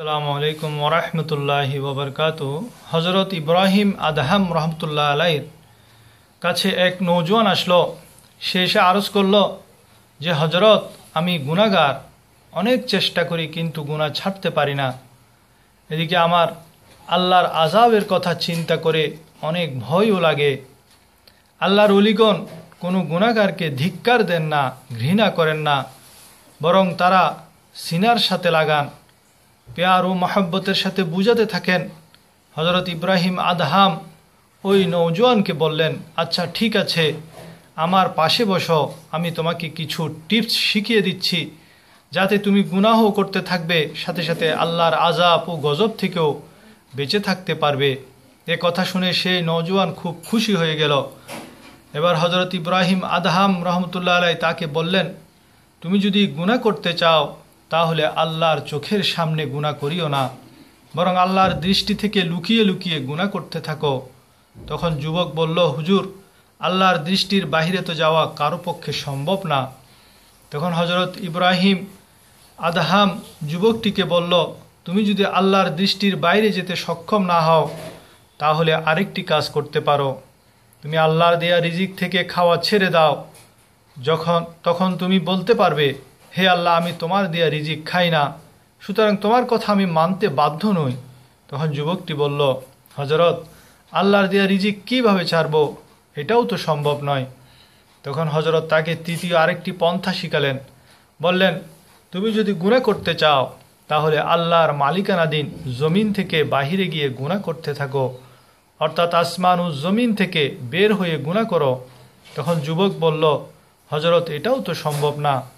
আসসালামু আলাইকুম ওরহমতুল্লাহি ওবরকাত হজরত ইব্রাহিম আদহাম রহমতুল্লাহ আলাইর কাছে এক নৌজওয়ান আসলো। সে এসে আরজ করল যে হজরত আমি গুনাগার অনেক চেষ্টা করি, কিন্তু গুণা ছাড়তে পারি না। এদিকে আমার আল্লাহর আজাবের কথা চিন্তা করে অনেক ভয়ও লাগে। আল্লাহর অলিগণ কোনো গুণাগারকে ধিক্কার দেন না, ঘৃণা করেন না, বরং তারা সিনার সাথে লাগান। পেয়ার ও মহাব্বতের সাথে বুঝাতে থাকেন। হজরত ইব্রাহিম আদহাম ওই নৌজওয়ানকে বললেন আচ্ছা ঠিক আছে, আমার পাশে বসো, আমি তোমাকে কিছু টিপস শিখিয়ে দিচ্ছি। যাতে তুমি গুনাহ করতে থাকবে, সাথে সাথে আল্লাহর আজাব ও গজব থেকেও বেঁচে থাকতে পারবে। এ কথা শুনে সেই নৌজওয়ান খুব খুশি হয়ে গেল। এবার হজরত ইব্রাহিম আদহাম রহমতুল্লাহ আলাই তাকে বললেন, তুমি যদি গুণা করতে চাও তাহলে আল্লাহর চোখের সামনে গুণা করিও না। বরং আল্লাহর দৃষ্টি থেকে লুকিয়ে লুকিয়ে গুণা করতে থাকো। তখন যুবক বলল, হুজুর, আল্লাহর দৃষ্টির বাহিরে তো যাওয়া কারও পক্ষে সম্ভব না। তখন হজরত ইব্রাহিম আদহাম যুবকটিকে বলল, তুমি যদি আল্লাহর দৃষ্টির বাইরে যেতে সক্ষম না হও, তাহলে আরেকটি কাজ করতে পারো। তুমি আল্লাহর দেয়া রিজিক থেকে খাওয়া ছেড়ে দাও। যখন, তখন তুমি বলতে পারবে হে আল্লাহ, আমি তোমার দেয়া রিজিক খাই না। সুতরাং তোমার কথা আমি মানতে বাধ্য নই। তখন যুবকটি বলল হজরত আল্লাহর দেয়া রিজিক কীভাবে ছাড়ব? এটাও তো সম্ভব নয়। তখন হজরত তাকে তৃতীয় আরেকটি পন্থা শিখালেন। বললেন, তুমি যদি গুণা করতে চাও, তাহলে আল্লাহর মালিকানাধীন জমিন থেকে বাহিরে গিয়ে গুণা করতে থাকো। অর্থাৎ আসমান ও জমিন থেকে বের হয়ে গুণা করো। তখন যুবক বলল হজরত এটাও তো সম্ভব না।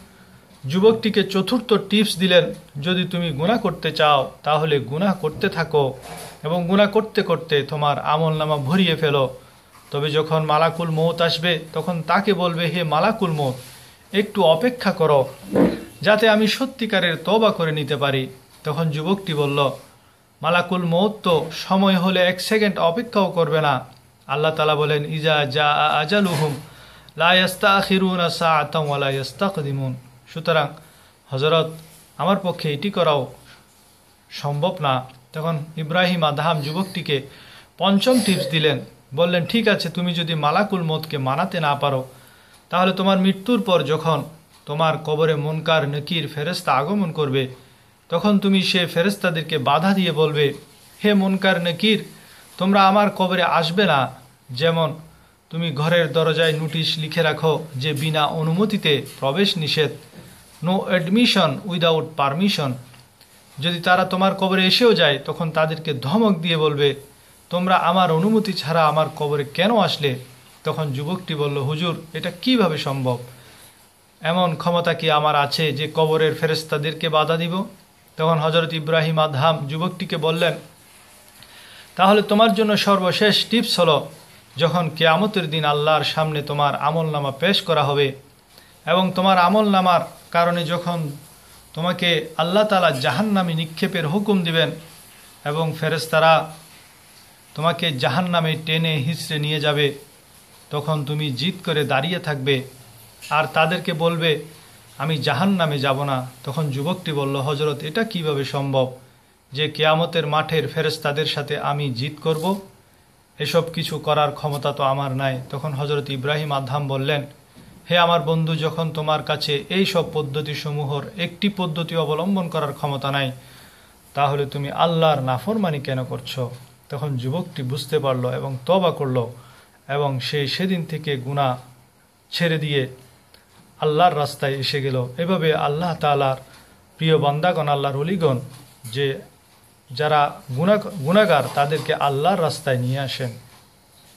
যুবকটিকে চতুর্থ টিপস দিলেন, যদি তুমি গুণা করতে চাও, তাহলে গুণা করতে থাকো এবং গুণা করতে করতে তোমার আমল নামা ভরিয়ে ফেলো। তবে যখন মালাকুল মৌত আসবে, তখন তাকে বলবে, হে মালাকুল মৌত একটু অপেক্ষা করো, যাতে আমি সত্যিকারের তবা করে নিতে পারি। তখন যুবকটি বলল, মালাকুল মৌত তো সময় হলে এক সেকেন্ড অপেক্ষাও করবে না। আল্লাহ তালা বলেন, ইজা জা আজালুহুম লাস্তা আখিরুন আসা আতম আলাইস্তাকদিমুন সুতরাং হজরত আমার পক্ষে এটি করাও সম্ভব না। তখন ইব্রাহিম আদহাম যুবকটিকে পঞ্চম টিপস দিলেন, বললেন, ঠিক আছে, তুমি যদি মালাকুল মতকে মানাতে না পারো, তাহলে তোমার মৃত্যুর পর যখন তোমার কবরে মনকার, নকির ফেরেস্তা আগমন করবে, তখন তুমি সে ফেরেস্তাদেরকে বাধা দিয়ে বলবে, হে মনকার, নকির, তোমরা আমার কবরে আসবে না। যেমন তুমি ঘরের দরজায় নোটিশ লিখে রাখো যে বিনা অনুমতিতে প্রবেশ নিষেধ। নো অ্যাডমিশন উইদাউট পারমিশন যদি তারা তোমার কবরে এসেও যায়, তখন তাদেরকে ধমক দিয়ে বলবে, তোমরা আমার অনুমতি ছাড়া আমার কবরে কেন আসলে? তখন যুবকটি বলল, হুজুর, এটা কীভাবে সম্ভব? এমন ক্ষমতা কি আমার আছে যে কবরের ফেরেস্তাদেরকে বাধা দিব? তখন হজরত ইব্রাহিম আদহাম যুবকটিকে বললেন, তাহলে তোমার জন্য সর্বশেষ টিপস হলো যখন কেয়ামতের দিন আল্লাহর সামনে তোমার আমল নামা পেশ করা হবে এবং তোমার আমল নামার কারণে যখন তোমাকে আল্লাহ তালা জাহান্নামে নিক্ষেপের হুকুম দিবেন এবং ফেরেস্তারা তোমাকে জাহান্নামে টেনে হিঁচড়ে নিয়ে যাবে, তখন তুমি জিত করে দাঁড়িয়ে থাকবে আর তাদেরকে বলবে, আমি জাহান্নামে যাব না। তখন যুবকটি বলল হজরত এটা কীভাবে সম্ভব যে কেয়ামতের মাঠের ফেরেস্তাদের সাথে আমি জিত করব? এসব কিছু করার ক্ষমতা তো আমার নাই। তখন হজরত ইব্রাহিম আধাম বললেন, হে আমার বন্ধু, যখন তোমার কাছে এই সব পদ্ধতিসমূহর একটি পদ্ধতি অবলম্বন করার ক্ষমতা নাই, তাহলে তুমি আল্লাহর নাফরমানি কেন করছ? তখন যুবকটি বুঝতে পারল এবং তবা করল এবং সে সেদিন থেকে গুণা ছেড়ে দিয়ে আল্লাহর রাস্তায় এসে গেল। এভাবে আল্লাহ তালার প্রিয় বান্দাগণ, আল্লাহর অলিগণ যে যারা গুণা গুণাগার তাদেরকে আল্লাহর রাস্তায় নিয়ে আসেন।